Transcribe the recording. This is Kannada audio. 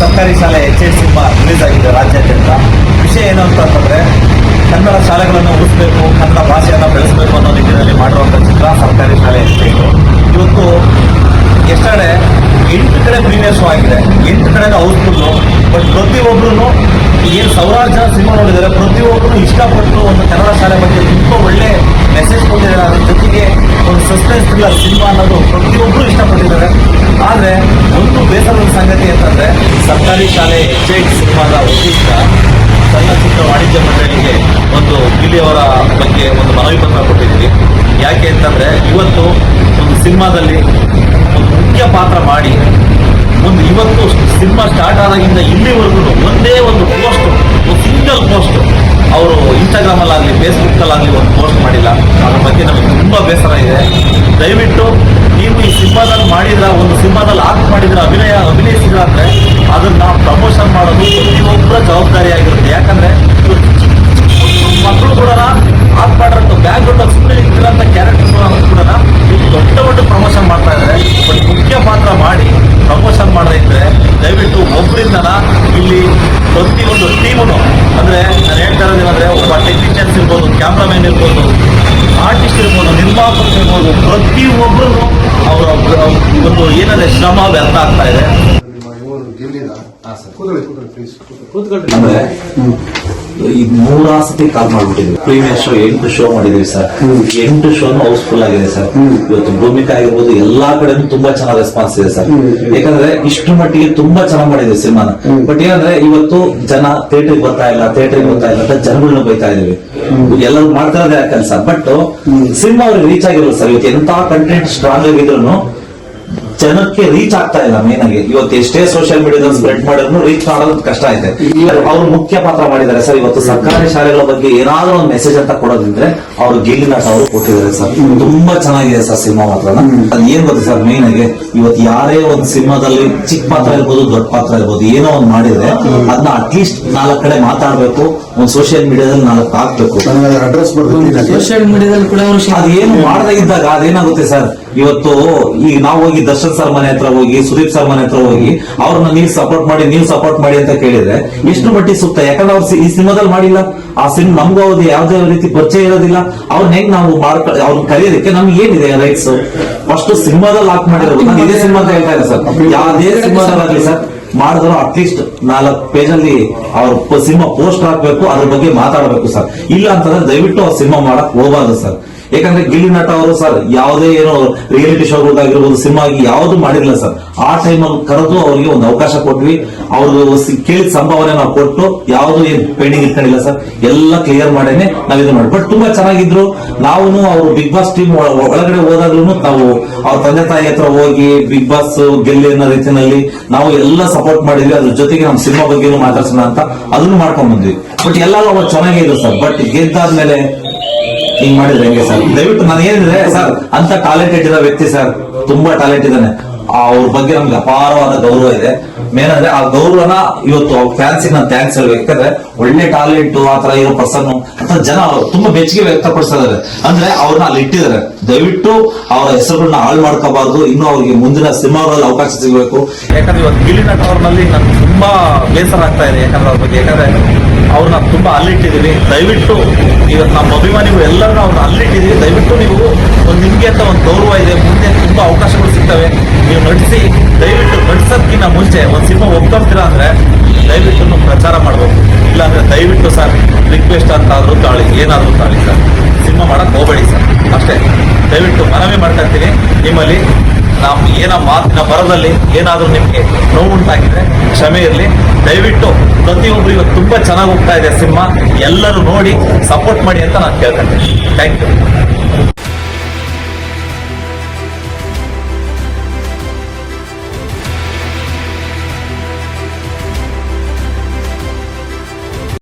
ಸರ್ಕಾರಿ ಶಾಲೆ ಎಚ್ ಎಸ್ ಸಿಂಹ ರಿಲೀಸ್ ಆಗಿದೆ ರಾಜ್ಯಾದ್ಯಂತ. ವಿಷಯ ಏನು ಅಂತ ಅಂತಂದ್ರೆ, ಕನ್ನಡ ಶಾಲೆಗಳನ್ನು ಉಳಿಸ್ಬೇಕು, ಕನ್ನಡ ಭಾಷೆಯನ್ನು ಬೆಳೆಸಬೇಕು ಅನ್ನೋ ನಿಟ್ಟಿನಲ್ಲಿ ಮಾಡಿರುವಂಥ ಚಿತ್ರ ಸರ್ಕಾರಿ ಶಾಲೆ ಎಷ್ಟು ಇವತ್ತು ಎಷ್ಟಡೆ ಎಂಟು ಕಡೆ ಪ್ರೀಮಿಯರ್ಸು ಆಗಿದೆ. ಎಂಟು ಕಡೆ ಹೌಸ್ಫುಲ್ಲು ಬಟ್ ಪ್ರತಿಯೊಬ್ಬರೂ ಏನು ಸಾವಿರಾರು ಜನ ಸಿನಿಮಾ ನೋಡಿದ್ದಾರೆ ಪ್ರತಿಯೊಬ್ಬರು ಇಷ್ಟಪಟ್ಟು ಒಂದು ಕನ್ನಡ ಶಾಲೆ ಬಗ್ಗೆ ತುಂಬ ಒಳ್ಳೆ ಮೆಸೇಜ್ ಕೊಟ್ಟಿದ್ದಾರೆ. ಅದ್ರ ಜೊತೆಗೆ ಒಂದು ಸಸ್ಪೆನ್ಸ್ ಥ್ರಿಲ್ಲರ್ ಸಿನಿಮಾ ಅನ್ನೋದು ಪ್ರತಿಯೊಬ್ಬರು ಇಷ್ಟಪಟ್ಟಿದ್ದಾರೆ. ಆದರೆ ಒಂದು ಬೇಸರದ ಸಂಗತಿ ಅಂತಂದ್ರೆ ಸರ್ಕಾರಿ ಶಾಲೆ ಎಚ್ ಸಿನಿಮಾದ ವತಿಯಿಂದ ಚಲನಚಿತ್ರ ವಾಣಿಜ್ಯ ಮಂಡಳಿಗೆ ಒಂದು ಗಿಲ್ಲಿಯವರ ಬಗ್ಗೆ ಒಂದು ಮನವಿ ಪತ್ರ ಕೊಟ್ಟಿದ್ದೀವಿ ಯಾಕೆ ಅಂತಂದ್ರೆ ಇವತ್ತು ಒಂದು ಸಿನಿಮಾದಲ್ಲಿ ಒಂದು ಮುಖ್ಯ ಪಾತ್ರ ಮಾಡಿ ಒಂದು ಇವತ್ತು ಸಿನಿಮಾ ಸ್ಟಾರ್ಟ್ ಆದಾಗಿಂದ ಇಲ್ಲಿವರೆಗೂ ಒಂದೇ ಒಂದು ಪೋಸ್ಟ್ ಒಂದು ಸಿಂಗಲ್ ಪೋಸ್ಟ್ ಅವರು ಇನ್ಸ್ಟಾಗ್ರಾಮಲ್ಲಾಗಲಿ ಫೇಸ್ಬುಕ್ಕಲ್ಲಾಗಲಿ ಒಂದು ಪೋಸ್ಟ್ ಮಾಡಿಲ್ಲ. ಅದ್ರ ಬಗ್ಗೆ ನಮಗೆ ತುಂಬ ಬೇಸರ ಇದೆ. ದಯವಿಟ್ಟು ನೀವು ಈ ಸಿನಿಮಾದಲ್ಲಿ ಮಾಡಿದ್ರ, ಒಂದು ಸಿನಿಮಾದಲ್ಲಿ ಆಕ್ಟ್ ಮಾಡಿದ್ರೆ, ಅಭಿನಯ ಅಭಿನಯಿಸಿದ್ರ ಅಂದ್ರೆ ಅದನ್ನ ಪ್ರಮೋಷನ್ ಮಾಡೋದು ಪ್ರತಿಯೊಬ್ಬರ ಜವಾಬ್ದಾರಿಯಾಗಿರುತ್ತೆ ಯಾಕಂದ್ರೆ ಮಕ್ಕಳು ಕೂಡ ಆಕ್ಟ್ ಬ್ಯಾಗ್ ಬ್ಯಾಕ್ಗ್ರೌಂಡ್ ಸುಮ್ಮನೆ ಇಟ್ಟಿರೋಂಥ ಕ್ಯಾರೆಕ್ಟರ್ ಕೂಡ ದೊಡ್ಡ ದೊಡ್ಡ ಪ್ರಮೋಷನ್ ಮಾಡ್ತಾ ಇದ್ದಾರೆ ಬಟ್ ಮುಖ್ಯ ಪಾತ್ರ ಮಾಡಿ ಪ್ರಮೋಷನ್ ಮಾಡದೇ ಇದ್ರೆ ದಯವಿಟ್ಟು ಒಬ್ಬರಿಂದನ ಇಲ್ಲಿ ಪ್ರತಿಯೊಂದು ಟೀಮನು ಅಂದ್ರೆ ನಾನು ಹೇಳ್ತಾ ಇರೋದೇನಂದ್ರೆ ಒಬ್ಬ ಟೆಕ್ನಿಷಿಯನ್ಸ್ ಇರ್ಬೋದು ಕ್ಯಾಮ್ರಾಮನ್ ಇರ್ಬೋದು ಆರ್ಟಿಸ್ಟ್ ಇರ್ಬೋದು, ನಿರ್ಮಾಪಕ ಇರ್ಬೋದು, ಪ್ರತಿಯೊಬ್ಬರು ಒಂದು ಏನಂದ್ರೆ ಶ್ರಮ ವ್ಯರ್ಥ ಆಗ್ತಾ ಇದೆ. ನಿಮ್ಮ ಇವರು ಗೆಲ್ಲಿದ? ಕೂದಲಿ ಕೂದಲಿ ಪ್ಲೀಸ್ ಅಂದ್ರೆ ಈ ಮೂರಾ ಸತಿ ಕಾಲ್ ಮಾಡ್ಬಿಟ್ಟಿದ್ವಿ ಪ್ರೀಮಿಯರ್ ಶೋ ಎಂಟು ಶೋ ಮಾಡಿದೀವಿ ಸರ್. ಎಂಟು ಶೋನು ಹೌಸ್ಫುಲ್ ಆಗಿದೆ ಸರ್. ಇವತ್ತು ಭೂಮಿಕಾ ಆಗಿರ್ಬೋದು ಎಲ್ಲಾ ಕಡೆನೂ ತುಂಬಾ ಚೆನ್ನಾಗಿ ರೆಸ್ಪಾನ್ಸ್ ಇದೆ ಸರ್. ಯಾಕಂದ್ರೆ ಇಷ್ಟು ಮಟ್ಟಿಗೆ ತುಂಬಾ ಚೆನ್ನಾಗಿ ಮಾಡಿದ್ವಿ ಸಿನಿಮಾನ. ಬಟ್ ಏನಂದ್ರೆ ಇವತ್ತು ಜನ ಥಿಯೇಟರ್ ಬರ್ತಾ ಇಲ್ಲ ಥಿಯೇಟರ್ ಬರ್ತಾ ಇಲ್ಲ ಅಂತ ಜನಗಳನ್ನ ಬೈತಾ ಇದೀವಿ ಎಲ್ಲರೂ ಮಾಡ್ತಿರೋದೇ ಕೆಲಸ ಬಟ್ ಸಿನಿಮಾ ಅವ್ರಿಗೆ ರೀಚ್ ಆಗಿರೋದು ಸರ್. ಇವತ್ತು ಎಂತ ಕಂಟೆಂಟ್ ಸ್ಟ್ರಾಂಗ್ ಆಗಿದ್ರು ಜನಕ್ಕೆ ರೀಚ್ ಆಗ್ತಾ ಇಲ್ಲ ಮೇನ್ ಆಗಿ. ಇವತ್ತು ಎಷ್ಟೇ ಸೋಷಿಯಲ್ ಮೀಡಿಯಾದಲ್ಲಿ ಸ್ಪ್ರೆಡ್ ಮಾಡಿದ್ರು ರೀಚ್ ಮಾಡೋದು ಕಷ್ಟ ಐತೆ. ಅವ್ರು ಮುಖ್ಯ ಪಾತ್ರ ಮಾಡಿದ್ದಾರೆ. ಸರ್ ಇವತ್ತು ಸರ್ಕಾರಿ ಶಾಲೆಗಳ ಬಗ್ಗೆ ಏನಾದ್ರೂ ಒಂದು ಮೆಸೇಜ್ ಅಂತ ಕೊಡೋದಿದ್ರೆ ಅವರು ಗಿಲ್ಲಿ ನಟ ಅವರು ಕೊಟ್ಟಿದ್ದಾರೆ ಸರ್. ತುಂಬಾ ಚೆನ್ನಾಗಿದೆ ಸರ್ ಸಿನಿಮಾ ಮಾತ್ರ. ಅದ್ ಏನ್ ಗೊತ್ತಾ ಸರ್ ಮೇನ್ ಆಗಿ ಇವತ್ತು ಯಾರೇ ಒಂದು ಸಿನಿಮಾದಲ್ಲಿ ಚಿಕ್ಕ ಪಾತ್ರ ಇರ್ಬೋದು ದೊಡ್ಡ ಪಾತ್ರ ಇರ್ಬೋದು ಏನೋ ಒಂದು ಮಾಡಿದ್ರೆ ಅದನ್ನ ಅಟ್ಲೀಸ್ಟ್ ನಾಲ್ಕು ಕಡೆ ಮಾತಾಡ್ಬೇಕು ಒಂದು ಸೋಷಿಯಲ್ ಮೀಡಿಯಾದಲ್ಲಿ ನಾಲ್ಕು ಹಾಕ್ಬೇಕು. ಸೋಷಿಯಲ್ ಮೀಡಿಯಾದಲ್ಲಿ ಕೂಡ ಅವರು ಅದೇನು ಮಾಡದೇ ಇದ್ದಾಗ ಅದೇನಾಗುತ್ತೆ ಸರ್? ಇವತ್ತು ಈಗ ನಾವು ಹೋಗಿ ದರ್ಶನ್ ಸರ್ ಮನೆ ಹತ್ರ ಹೋಗಿ, ಸುದೀಪ್ ಸರ್ ಮನೆ ಹತ್ರ ಹೋಗಿ, ಅವ್ರನ್ನ ನೀವು ಸಪೋರ್ಟ್ ಮಾಡಿ, ನೀವು ಸಪೋರ್ಟ್ ಮಾಡಿ ಅಂತ ಕೇಳಿದ್ರೆ ಎಷ್ಟು ಮಟ್ಟಿಗೆ ಸೂಕ್ತ ಯಾಕಂದ್ರೆ ಅವ್ರು ಈ ಸಿನಿಮಾದಲ್ಲಿ ಮಾಡಿಲ್ಲ. ಆ ಸಿನಿಮಾ ನಮ್ಗೂ ಅವ್ರದ್ದು ಯಾವ್ದೇ ರೀತಿ ಪರಿಚಯ ಇರೋದಿಲ್ಲ. ಅವ್ರನ್ನ ಹೆಂಗ್ ನಾವು ಮಾಡ್ಕೊ ಅವ್ರನ್ನ ಕರೆಯೋದಕ್ಕೆ ನಮ್ಗೆ ಏನಿದೆ ರೈಟ್ಸ್ ಫಸ್ಟ್ ಸಿನಿಮಾದಲ್ಲಿ ಹಾಕ್ ಮಾಡಿರೋದು ನಾನು ಇದೇ ಸಿನಿಮಾ ಅಂತ ಹೇಳ್ತಾ ಇಲ್ಲ ಸರ್. ಯಾವುದೇ ಸಿನಿಮಾದಲ್ಲಿ ಸರ್, ಮಾಡಿದ್ರು ಅಟ್ಲೀಸ್ಟ್ ನಾಲ್ಕು ಪೇಜ್ ಅಲ್ಲಿ ಅವ್ರ ಸಿನಿಮಾ ಪೋಸ್ಟ್ ಹಾಕ್ಬೇಕು, ಅದ್ರ ಬಗ್ಗೆ ಮಾತಾಡಬೇಕು ಸರ್. ಇಲ್ಲ ಅಂತಂದ್ರೆ ದಯವಿಟ್ಟು ಅವ್ರ ಸಿನಿಮಾ ಮಾಡಕ್ ಹೋಗಬಾರ್ದು ಸರ್. ಯಾಕಂದ್ರೆ ಗಿಲ್ಲಿ ನಟ ಅವರು ಸರ್ ಯಾವುದೇ ಏನೋ ರಿಯಾಲಿಟಿ ಶೋಗಳಾಗಿರ್ಬೋದು ಸಿನಿಮಾ ಆಗಿ ಯಾವುದು ಮಾಡಿರಲಿಲ್ಲ ಸರ್. ಆ ಟೈಮಲ್ಲಿ ಕರೆದು ಅವರಿಗೆ ಒಂದು ಅವಕಾಶ ಕೊಟ್ವಿ. ಅವ್ರದ್ದು ಕೇಳಿದ ಸಂಭಾವನೆ ನಾವು ಕೊಟ್ಟು ಯಾವುದು ಏನ್ ಪೆಂಡಿಂಗ್ ಇಟ್ಕೊಂಡಿಲ್ಲ ಸರ್. ಎಲ್ಲ ಕ್ಲಿಯರ್ ಮಾಡೇನೆ ನಾವು ಇದು ಮಾಡಿ. ಬಟ್ ತುಂಬಾ ಚೆನ್ನಾಗಿದ್ರು. ನಾವು ಅವರು ಬಿಗ್ ಬಾಸ್ ಟೀಮ್ ಒಳಗಡೆ ಹೋದಾಗ್ಲೂ ನಾವು ಅವ್ರ ತಂದೆ ತಾಯಿ ಹತ್ರ ಹೋಗಿ ಬಿಗ್ ಬಾಸ್ ಗೆಲ್ಲಿ ಅನ್ನೋ ರೀತಿಯಲ್ಲಿ ನಾವು ಎಲ್ಲ ಸಪೋರ್ಟ್ ಮಾಡಿದ್ವಿ. ಅದ್ರ ಜೊತೆಗೆ ನಮ್ಮ ಸಿನಿಮಾ ಬಗ್ಗೆನೂ ಮಾತಾಡ್ಸೋಣ ಅಂತ ಅದನ್ನು ಮಾಡ್ಕೊಂಡ್ ಬಂದ್ವಿ. ಬಟ್ ಎಲ್ಲ ಅವ್ರು ಚೆನ್ನಾಗಿದ್ರು ಸರ್. ಬಟ್ ಗೆದ್ದಾದ್ಮೇಲೆ ಹಿಂಗ್ ಮಾಡಿದ್ರೆ ಹೆಂಗೆ ಸರ್? ದಯವಿಟ್ಟು ನಾನು ಸರ್ ಅಂತ ಟ್ಯಾಲೆಂಟ್ ಇರೋ ವ್ಯಕ್ತಿ ಸರ್, ತುಂಬಾ ಟ್ಯಾಲೆಂಟ್ ಇದ್ದಾನೆ. ಅವ್ರ ಬಗ್ಗೆ ನಮ್ಗೆ ಅಪಾರವಾದ ಗೌರವ ಇದೆ. ಮೇನ್ ಅಂದ್ರೆ ಆ ಗೌರವನ ಇವತ್ತು ಫ್ಯಾನ್ಸಿಗೆ ನಾನು ಥ್ಯಾಂಕ್ಸ್ ಹೇಳ್ಬೇಕು ಯಾಕಂದ್ರೆ ಒಳ್ಳೆ ಟ್ಯಾಲೆಂಟ್ ಆ ತರ ಇರೋ ಪರ್ಸನ್ ಅಂತ ಜನ ತುಂಬಾ ಮೆಚ್ಚುಗೆ ವ್ಯಕ್ತಪಡಿಸ್ತಾ ಇದಾರೆ. ಅಂದ್ರೆ ಅವ್ರನ್ನ ಅಲ್ಲಿ ಇಟ್ಟಿದ್ದಾರೆ. ದಯವಿಟ್ಟು ಅವರ ಹೆಸರುಗಳನ್ನ ಹಾಳು ಮಾಡ್ಕೋಬಾರ್ದು. ಇನ್ನು ಅವ್ರಿಗೆ ಮುಂದಿನ ಸಿನಿಮಾಗಳಲ್ಲಿ ಅವಕಾಶ ಸಿಗಬೇಕು. ಯಾಕಂದ್ರೆ ಇವತ್ತು ಗಿಲ್ಲಿ ನಟ ಅವ್ರನಲ್ಲಿ ನನ್ಗೆ ತುಂಬಾ ಬೇಸರ ಆಗ್ತಾ ಇದೆ ಯಾಕಂದ್ರೆ ಅವ್ರ ಬಗ್ಗೆ. ಯಾಕಂದ್ರೆ ಅವ್ರನ್ನ ತುಂಬಾ ಅಲ್ಲಿಟ್ಟಿದ್ದೀವಿ ದಯವಿಟ್ಟು ಇವತ್ತು ನಮ್ಮ ಅಭಿಮಾನಿಗಳು ಎಲ್ಲರನ್ನ ಅವ್ರನ್ನ ಅಲ್ಲಿಟ್ಟಿದ್ದೀವಿ ದಯವಿಟ್ಟು ನೀವು ಒಂದು ನಿಮ್ಗೆ ಅಂತ ಒಂದು ಗೌರವ ಇದೆ. ಮುಂದೆ ತುಂಬಾ ಅವಕಾಶಗಳು ಸಿಗ್ತವೆ. ನೀವು ನಟಿಸಿ ದಯವಿಟ್ಟು ನಟಿಸೋದಕ್ಕಿಂತ ಮುಂಚೆ ಒಂದು ಸಿನಿಮಾ ಒಪ್ಕೊಳ್ತೀರಾ ಅಂದರೆ ದಯವಿಟ್ಟು ಪ್ರಚಾರ ಮಾಡಬೇಕು. ಇಲ್ಲಾಂದರೆ ದಯವಿಟ್ಟು ಸರ್ ರಿಕ್ವೆಸ್ಟ್ ಅಂತ ಆದ್ರೂ ತಾಳಿ, ಏನಾದರೂ ತಾಳಿ ಸರ್. ಸಿನಿಮಾ ಮಾಡಕ್ ಹೋಗಬೇಡಿ ಸರ್. ಅಷ್ಟೇ. ದಯವಿಟ್ಟು ಮನವಿ ಮಾಡ್ಕೊಳ್ತೀನಿ ನಿಮ್ಮಲ್ಲಿ ನಾವು ಏನ ಮಾತಿನ ಬರದಲ್ಲಿ ಏನಾದರೂ ನಿಮಗೆ ನೋವು ಉಂಟಾಗಿದ್ರೆ ಕ್ಷಮೆ ಇರಲಿ. ದಯವಿಟ್ಟು ಪ್ರತಿಯೊಬ್ಬರು ಇವತ್ತು ತುಂಬಾ ಚೆನ್ನಾಗಿ ಹೋಗ್ತಾ ಇದೆ ಸಿನಿಮಾ. ಎಲ್ಲರೂ ನೋಡಿ ಸಪೋರ್ಟ್ ಮಾಡಿ ಅಂತ ನಾನು ಕೇಳ್ತೇನೆ. Thank you